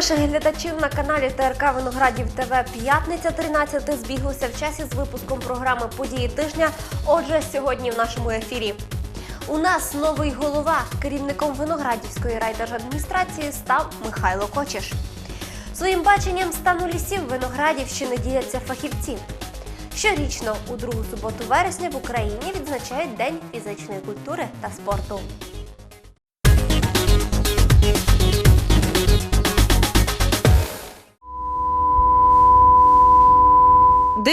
Наших глядачів на каналі ТРК Виноградів ТВ. П'ятниця 13 збіглися в часі з випуском програми Події тижня. Отже, сьогодні в нашому ефірі. У нас новий голова. Керівником Виноградівської райдержадміністрації став Михайло Кочеш. Своїм баченням стану лісів Виноградівщини діляться фахівці. Щорічно у другу суботу вересня в Україні відзначають День фізичної культури та спорту.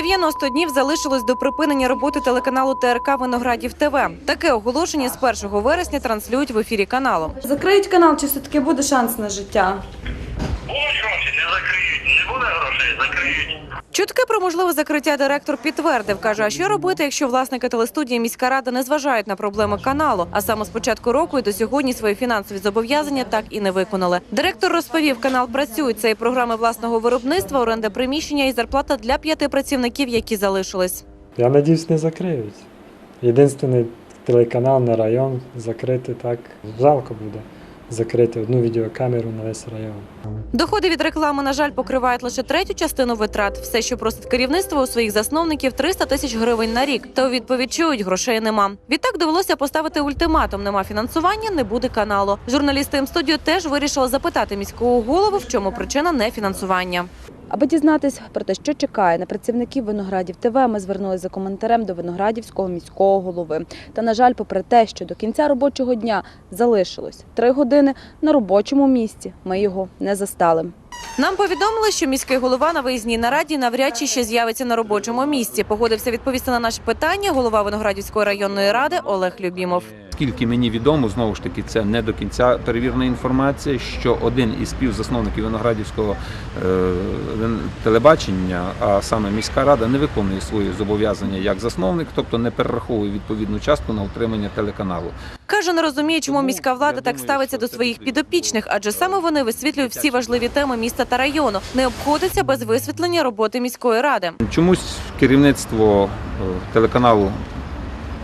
90 днів залишилось до припинення роботи телеканалу ТРК Виноградів ТВ. Таке оголошення з 1 вересня транслюють в ефірі каналу. Закриють канал, чи все-таки буде шанс на життя? Будуть гроші, не закриють. Не буде грошей, закриють. Чутки про можливе закриття директор підтвердив. каже, а що робити, якщо власники телестудії міська рада не зважають на проблеми каналу, а саме з початку року і до сьогодні свої фінансові зобов'язання так і не виконали. Директор розповів, канал працює. Це і програми власного виробництва, оренда приміщення і зарплата для п'яти працівників, які залишились. Я надіюсь, не закриють. Єдиний телеканал на район закрити так. Жалко буде закрити одну відеокамеру на весь район. Доходи від реклами, на жаль, покривають лише третю частину витрат. Все, що просить керівництво у своїх засновників 300 тисяч гривень на рік. Та у відповідь чують, грошей нема. Відтак довелося поставити ультиматум: нема фінансування, не буде каналу. Журналісти М-студіо теж вирішили запитати міського голову, в чому причина нефінансування. Аби дізнатись про те, що чекає на працівників Виноградів ТВ, ми звернулися за коментарем до Виноградівського міського голови. Та на жаль, попри те, що до кінця робочого дня залишилось три години на робочому місці, ми його не застали. Нам повідомили, що міський голова на виїзній нараді навряд чи ще з'явиться на робочому місці. Погодився відповісти на наше питання голова Виноградівської районної ради Олег Любімов. Скільки мені відомо, знову ж таки, це не до кінця перевірена інформація, що один із співзасновників Виноградівського е, телебачення, а саме міська рада, не виконує свої зобов'язання як засновник, тобто не перераховує відповідну частку на утримання телеканалу. Каже, не розуміє, чому міська влада так ставиться до своїх підопічних, адже саме вони висвітлюють всі важливі теми міста та району. Не обходиться без висвітлення роботи міської ради. Чомусь керівництво е, телеканалу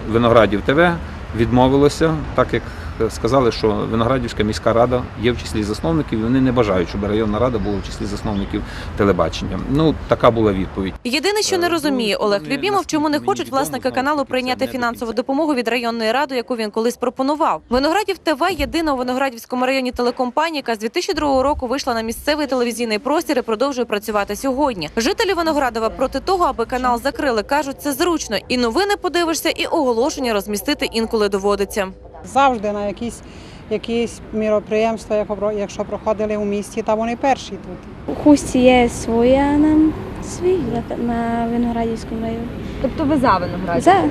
Виноградів ТВ відмовилося, так як сказали, що Виноградівська міська рада є в числі засновників, і вони не бажають, щоб районна рада була в числі засновників телебачення. Ну така була відповідь. Єдине, що не Е, розуміє ну, Олег Любімов, чому не хочуть власники каналу прийняти фінансову допомогу від районної ради, яку він колись пропонував. Виноградів ТВ єдина у Виноградівському районі телекомпанія, яка з 2002 року вийшла на місцевий телевізійний простір і продовжує працювати сьогодні. Жителі Виноградова проти того, аби канал закрили, кажуть, це зручно. І новини подивишся, і оголошення розмістити інколи доводиться. Завжди на якісь, якісь міроприємства, якщо проходили у місті, та вони перші тут. У хусті є своя нам свій на- Виноградівському районі. Тобто ви за виноградів? За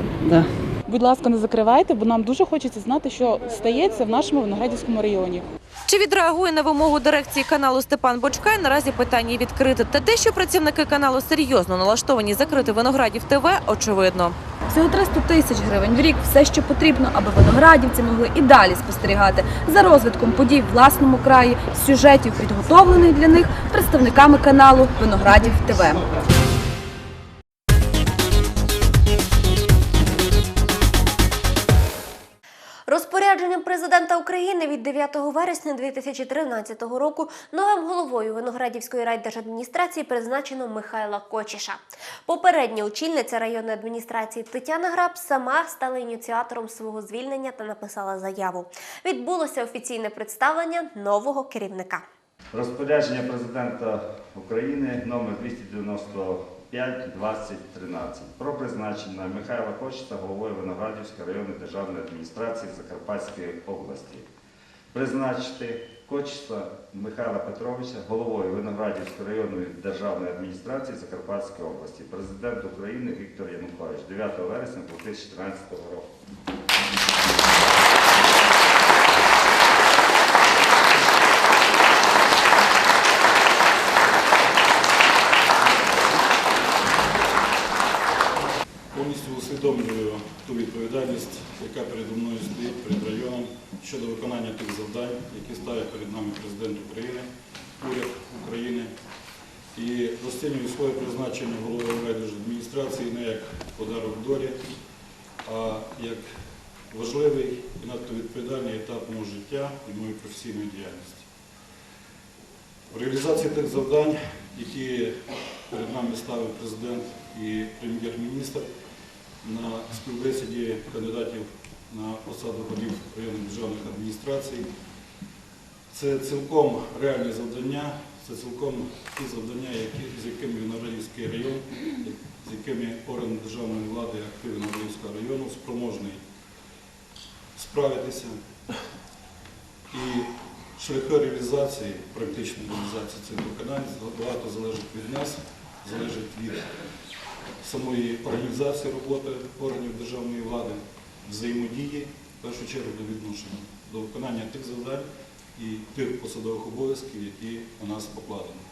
Будь ласка, не закривайте, бо нам дуже хочеться знати, що стається в нашому Виноградівському районі. Чи відреагує на вимогу дирекції каналу Степан Бочкай? Наразі питання відкрите. Та те, що працівники каналу серйозно налаштовані закрити виноградів ТВ, очевидно. Всього 300 тисяч гривень в рік все, що потрібно, аби виноградівці могли і далі спостерігати за розвитком подій в власному краї, сюжетів, підготовлених для них представниками каналу Виноградів ТВ. Президента України від 9 вересня 2013 року новим головою Виноградівської райдержадміністрації призначено Михайла Кочіша. Попередня очільниця районної адміністрації Тетяна Граб сама стала ініціатором свого звільнення та написала заяву. Відбулося офіційне представлення нового керівника. Розпорядження президента України номер 295 2013 про призначення Михайла Кочета головою Виноградівської районної державної адміністрації Закарпатської області. Призначити Кочета Михайла Петровича головою Виноградівської районної державної адміністрації Закарпатської області. Президент України Віктор Янукович 9 вересня 2014 року. Усвідомлюю ту відповідальність, яка передо мною стоїть перед районом щодо виконання тих завдань, які ставить перед нами президент України, уряд України. І розцінюю своє призначення голови адміністрації не як подарок долі, а як важливий і надто відповідальний етап мого життя і моєї професійної діяльності. В реалізації тих завдань, які перед нами ставив президент і прем'єр-міністр на співбесіді кандидатів на посаду голів районних державних адміністрацій, це цілком реальні завдання, це цілком ті завдання, які, з якими Виноградівський район, з якими орган державної влади активи Виноградівського району спроможний справитися. І шляхи реалізації, практичної реалізації цих виконань багато залежить від нас, залежить від самої організації роботи органів державної влади, взаємодії, в першу чергу до відношення, до виконання тих завдань і тих посадових обов'язків, які у нас покладені.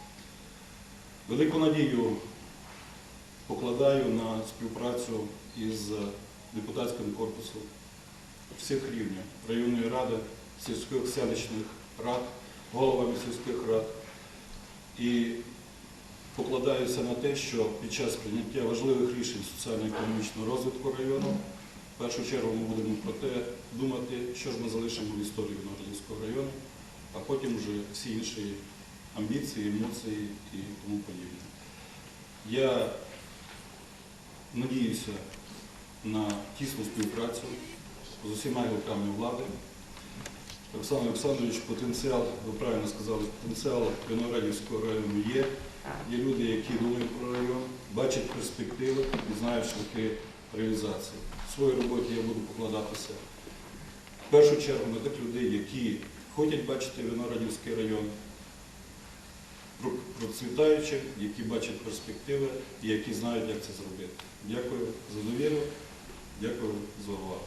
Велику надію покладаю на співпрацю із депутатським корпусом всіх рівнів районної ради, сільських селищних рад, головами сільських рад. І покладаюся на те, що під час прийняття важливих рішень соціально-економічного розвитку району, в першу чергу ми будемо про те думати, що ж ми залишимо в історії Виноградівського району, а потім вже всі інші амбіції, емоції і тому подібне. Я надіюся на тісну співпрацю з усіма гілками влади. Олександр Олександрович, потенціал, ви правильно сказали, потенціал Виноградівського району є. Є люди, які думають про район, бачать перспективи і знають шляхи реалізації. В своїй роботі я буду покладатися в першу чергу на тих людей, які хочуть бачити Виноградівський район про- процвітаючим, які бачать перспективи і які знають, як це зробити. Дякую за довіру, дякую за увагу.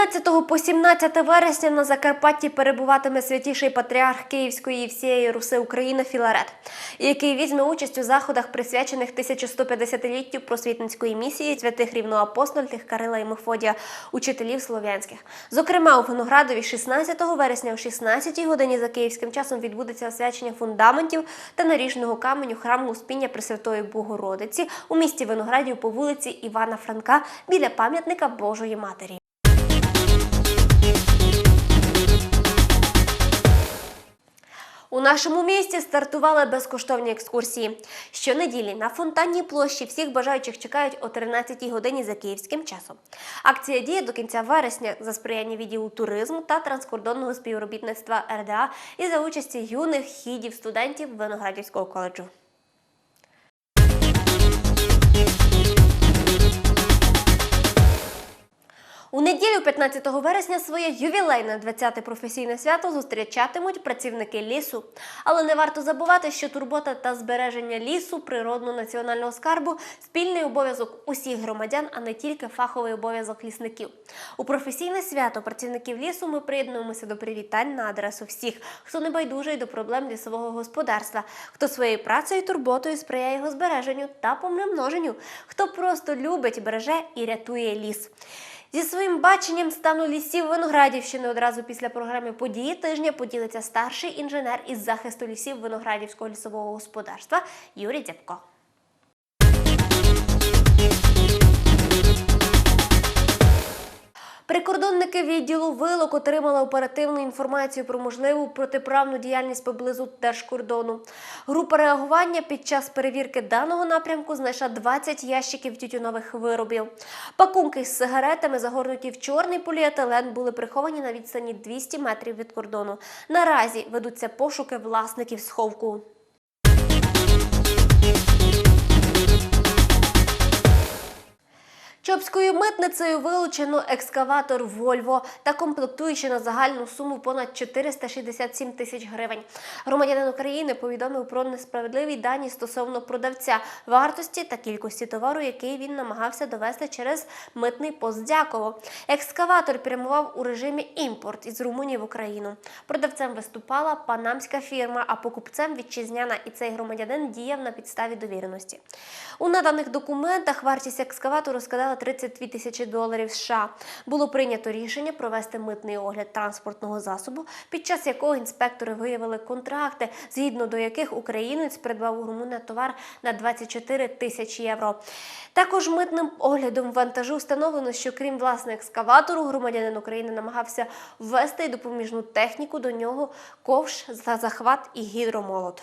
З 15 по 17 вересня на Закарпатті перебуватиме святіший патріарх Київської і всієї Руси України Філарет, який візьме участь у заходах, присвячених 1150-літтю просвітницької місії святих рівноапостольних Кирила і Мефодія, учителів слов'янських. Зокрема, у Виноградові 16 вересня о 16 годині за київським часом відбудеться освячення фундаментів та наріжного каменю храму Успіння Пресвятої Богородиці у місті Виноградів по вулиці Івана Франка біля пам'ятника Божої Матері. У нашому місті стартували безкоштовні екскурсії. Щонеділі на фонтанній площі всіх бажаючих чекають о 13 годині за київським часом. Акція діє до кінця вересня за сприяння відділу туризму та транскордонного співробітництва РДА і за участі юних хідів студентів Виноградівського коледжу. У неділю 15 вересня своє ювілейне 20-те професійне свято зустрічатимуть працівники лісу. Але не варто забувати, що турбота та збереження лісу, природно національного скарбу спільний обов'язок усіх громадян, а не тільки фаховий обов'язок лісників. У професійне свято працівників лісу ми приєднуємося до привітань на адресу всіх, хто не байдужий до проблем лісового господарства, хто своєю працею і турботою сприяє його збереженню та помноженню, хто просто любить, береже і рятує ліс. Зі своїм баченням стану лісів Виноградівщини одразу після програми події тижня поділиться старший інженер із захисту лісів Виноградівського лісового господарства Юрій Дзябко. Прикордонники відділу вилок отримали оперативну інформацію про можливу протиправну діяльність поблизу держкордону. Група реагування під час перевірки даного напрямку знайшла 20 ящиків тютюнових виробів. Пакунки з сигаретами, загорнуті в чорний поліетилен, були приховані на відстані 200 метрів від кордону. Наразі ведуться пошуки власників сховку. Чопською митницею вилучено екскаватор Вольво та комплектуючи на загальну суму понад 467 тисяч гривень. Громадянин України повідомив про несправедливі дані стосовно продавця вартості та кількості товару, який він намагався довести через митний пост Дяково. Екскаватор прямував у режимі імпорт із Румунії в Україну. Продавцем виступала панамська фірма, а покупцем вітчизняна. І цей громадянин діяв на підставі довіреності. У наданих документах вартість екскаватору складала 32 тисячі доларів США. Було прийнято рішення провести митний огляд транспортного засобу, під час якого інспектори виявили контракти, згідно до яких українець придбав у Румуна товар на 24 тисячі євро. Також митним оглядом вантажу встановлено, що крім власне екскаватору, громадянин України намагався ввести допоміжну техніку до нього ковш за захват і гідромолот.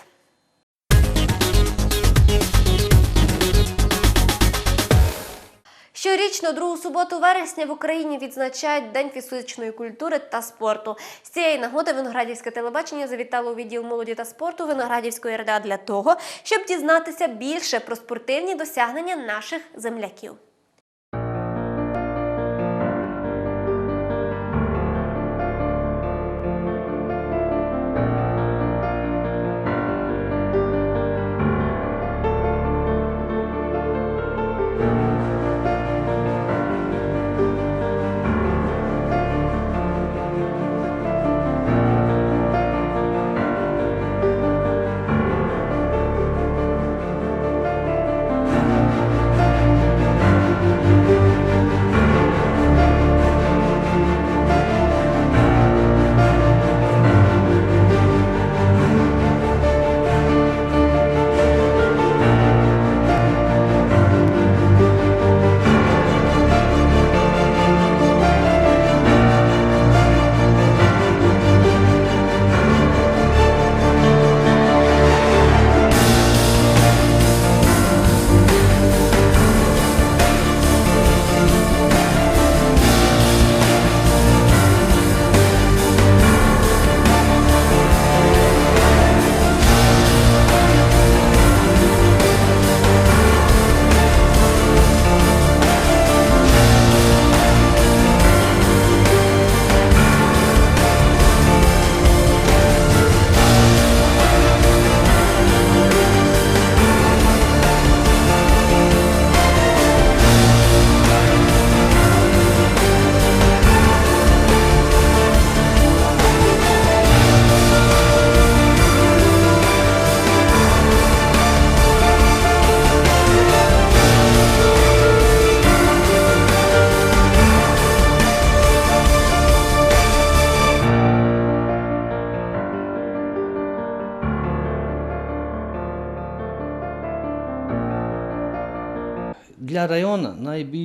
Щорічно, другу суботу вересня в Україні відзначають День фізичної культури та спорту. З цієї нагоди Виноградівське телебачення завітало у відділ молоді та спорту Виноградівської РДА для того, щоб дізнатися більше про спортивні досягнення наших земляків.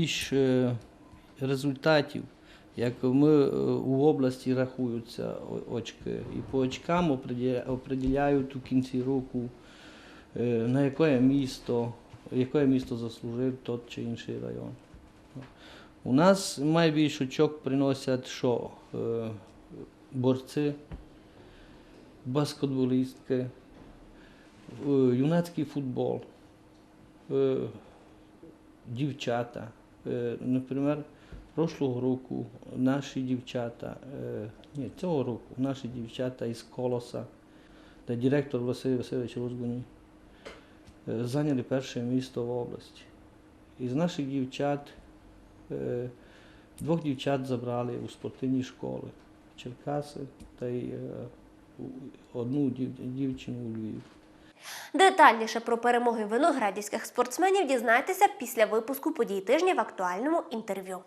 Найбільш е, результатів, як ми е, у області рахуються очки, і по очкам определя- определяють у кінці року, е, на яке місто, яке місто заслужив той чи інший район. У нас найбільше очок приносять що? Е, Борці, баскетболістки, е, юнацький футбол. е, дівчата. Е, Наприклад, прошлого року наші дівчата, е, ні, цього року наші дівчата із Колоса, де директор Василь Васильович Розгоні, е, зайняли перше місто в області. Із наших дівчат, двох дівчат забрали у спортивні школи Черкаси та й одну дівчину у Львів. Детальніше про перемоги виноградівських спортсменів дізнайтеся після випуску подій тижня в актуальному інтерв'ю.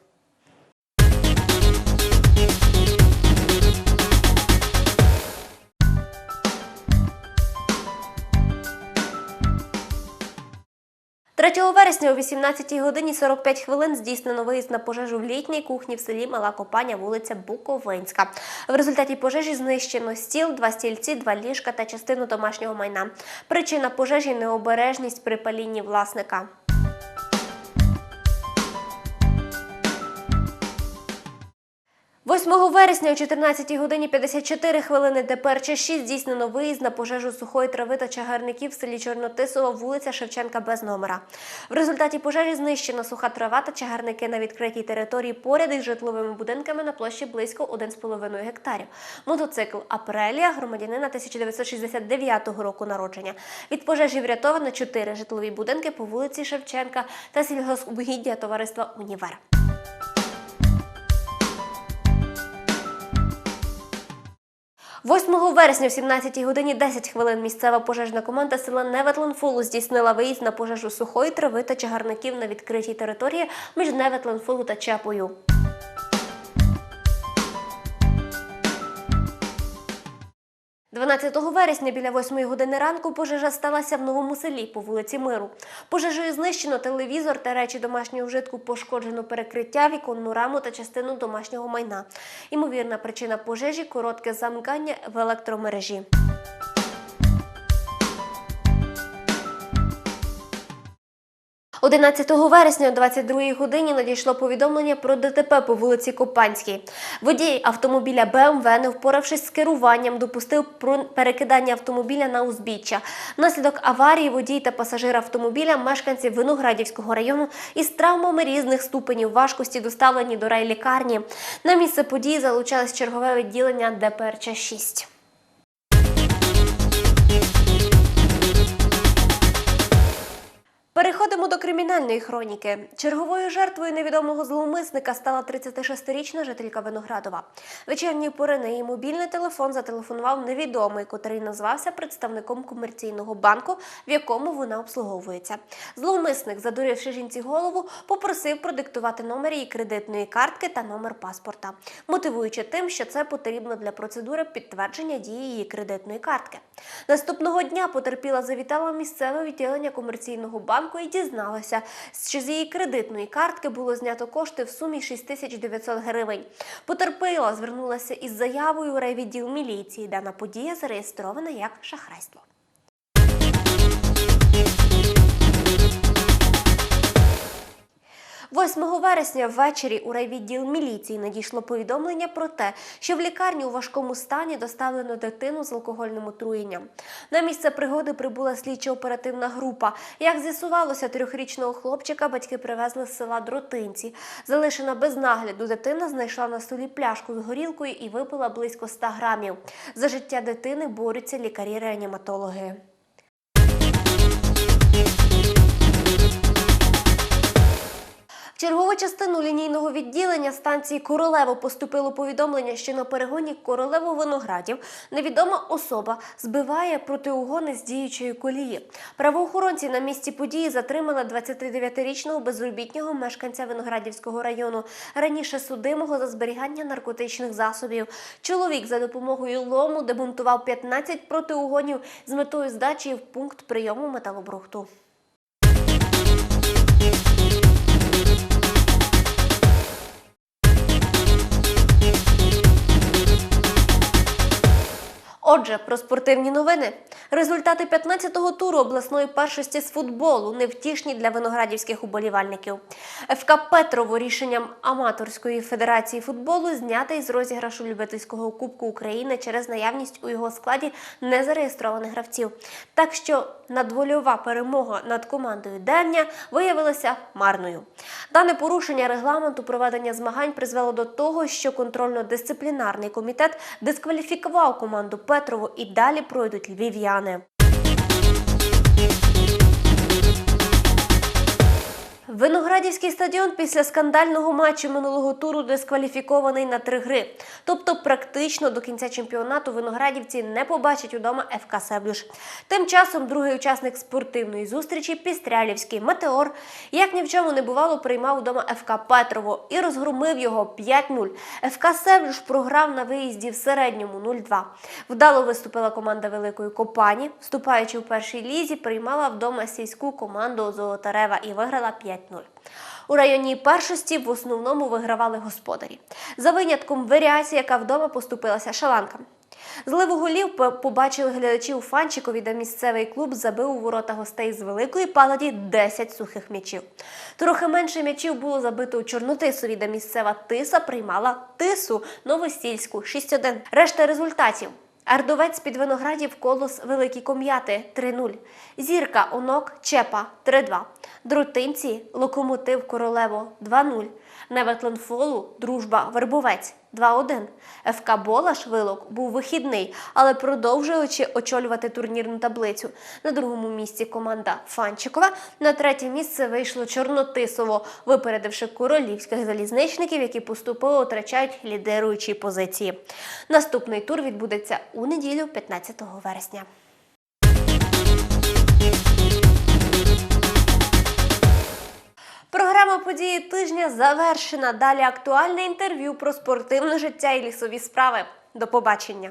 Третього вересня о 18 годині 45 хвилин здійснено виїзд на пожежу в літній кухні в селі Мала Копаня, вулиця Буковинська. В результаті пожежі знищено стіл, два стільці, два ліжка та частину домашнього майна. Причина пожежі необережність при палінні власника. 8 вересня о 14 годині 54 хвилини тепер чаші здійснено виїзд на пожежу сухої трави та чагарників в селі Чорнотисово, вулиця Шевченка без номера. В результаті пожежі знищена суха трава та чагарники на відкритій території поряд із житловими будинками на площі близько 1,5 гектарів. Мотоцикл Апрелія громадянина 1969 року народження. Від пожежі врятовано 4 житлові будинки по вулиці Шевченка та сільгоспугіддя товариства Універ. 8 вересня в 17 годині 10 хвилин місцева пожежна команда села Неветленфулу здійснила виїзд на пожежу сухої трави та чагарників на відкритій території між Неветленфулу та Чепою. – 12 вересня біля 8 години ранку пожежа сталася в новому селі по вулиці Миру. Пожежею знищено телевізор та речі домашнього вжитку, пошкоджено перекриття, віконну раму та частину домашнього майна. Імовірна причина пожежі коротке замкання в електромережі. – 11 вересня о 22 годині надійшло повідомлення про ДТП по вулиці Копанській. Водій автомобіля БМВ, не впоравшись з керуванням, допустив перекидання автомобіля на узбіччя. Внаслідок аварії водій та пасажир автомобіля, мешканці Виноградівського району, із травмами різних ступенів важкості доставлені до райлікарні. На місце події залучалось чергове відділення ДПРЧ 6 Переходимо до кримінальної хроніки. Черговою жертвою невідомого зловмисника стала 36-річна жителька Виноградова. Вечірньої пори на її мобільний телефон зателефонував невідомий, котрий назвався представником комерційного банку, в якому вона обслуговується. Зловмисник, задуривши жінці голову, попросив продиктувати номер її кредитної картки та номер паспорта, мотивуючи тим, що це потрібно для процедури підтвердження дії її кредитної картки. Наступного дня потерпіла завітала місцеве відділення комерційного банку і дізналася, що з її кредитної картки було знято кошти в сумі 6900 гривень. Потерпила, звернулася із заявою у райвідділ міліції. Дана подія зареєстрована як шахрайство. – 8 вересня ввечері у райвідділ міліції надійшло повідомлення про те, що в лікарню у важкому стані доставлено дитину з алкогольним отруєнням. На місце пригоди прибула слідчо-оперативна група. Як з'ясувалося, трьохрічного хлопчика батьки привезли з села Дротинці. Залишена без нагляду, дитина знайшла на столі пляшку з горілкою і випила близько 100 грамів. За життя дитини борються лікарі-реаніматологи. Чергову частину лінійного відділення станції Королево поступило повідомлення, що на перегоні Королево Виноградів невідома особа збиває протиугони з діючої колії. Правоохоронці на місці події затримали 29-річного безробітнього мешканця Виноградівського району, раніше судимого за зберігання наркотичних засобів. Чоловік за допомогою лому демонтував 15 протиугонів з метою здачі в пункт прийому металобрухту. Отже, про спортивні новини. Результати 15-го туру обласної першості з футболу невтішні для виноградівських уболівальників. ФК Петрово рішенням аматорської федерації футболу знятий з розіграшу любительського кубку України через наявність у його складі незареєстрованих гравців. Так що надвольова перемога над командою Девня виявилася марною. Дане порушення регламенту проведення змагань призвело до того, що контрольно-дисциплінарний комітет дискваліфікував команду Петрово і далі пройдуть львів'яни. Виноградівський стадіон після скандального матчу минулого туру дискваліфікований на три гри. Тобто, практично до кінця чемпіонату виноградівці не побачать удома ФК Себлюш. Тим часом другий учасник спортивної зустрічі Пістрялівський Метеор, як ні в чому не бувало, приймав удома ФК Петрово і розгромив його 5-0. ФК Себлюш програв на виїзді в середньому 0-2. Вдало виступила команда Великої Копані. Вступаючи в першій лізі, приймала вдома сільську команду Золотарева і виграла 5-0. У районній першості в основному вигравали господарі. За винятком варіації, яка вдома поступилася шаланкам. Зливу голів побачили глядачі у Фанчикові, де місцевий клуб забив у ворота гостей з Великої Паладі 10 сухих м'ячів. Трохи менше м'ячів було забито у Чорнотисові, де місцева тиса приймала тису Новосільську 6-1. Решта результатів. Ардовець під виноградів колос Великі Ком'яти 3-0. Зірка Онок Чепа 3-2. Друтинці Локомотив Королево 2-0. Неветленфолу Дружба Вербовець 2-1. ФК Болаш Вилок був вихідний, але продовжуючи очолювати турнірну таблицю. На другому місці команда Фанчикова. На третє місце вийшло Чорнотисово, випередивши королівських залізничників, які поступово втрачають лідеруючі позиції. Наступний тур відбудеться у неділю, 15 вересня. Програма події тижня завершена. Далі актуальне інтерв'ю про спортивне життя і лісові справи. До побачення.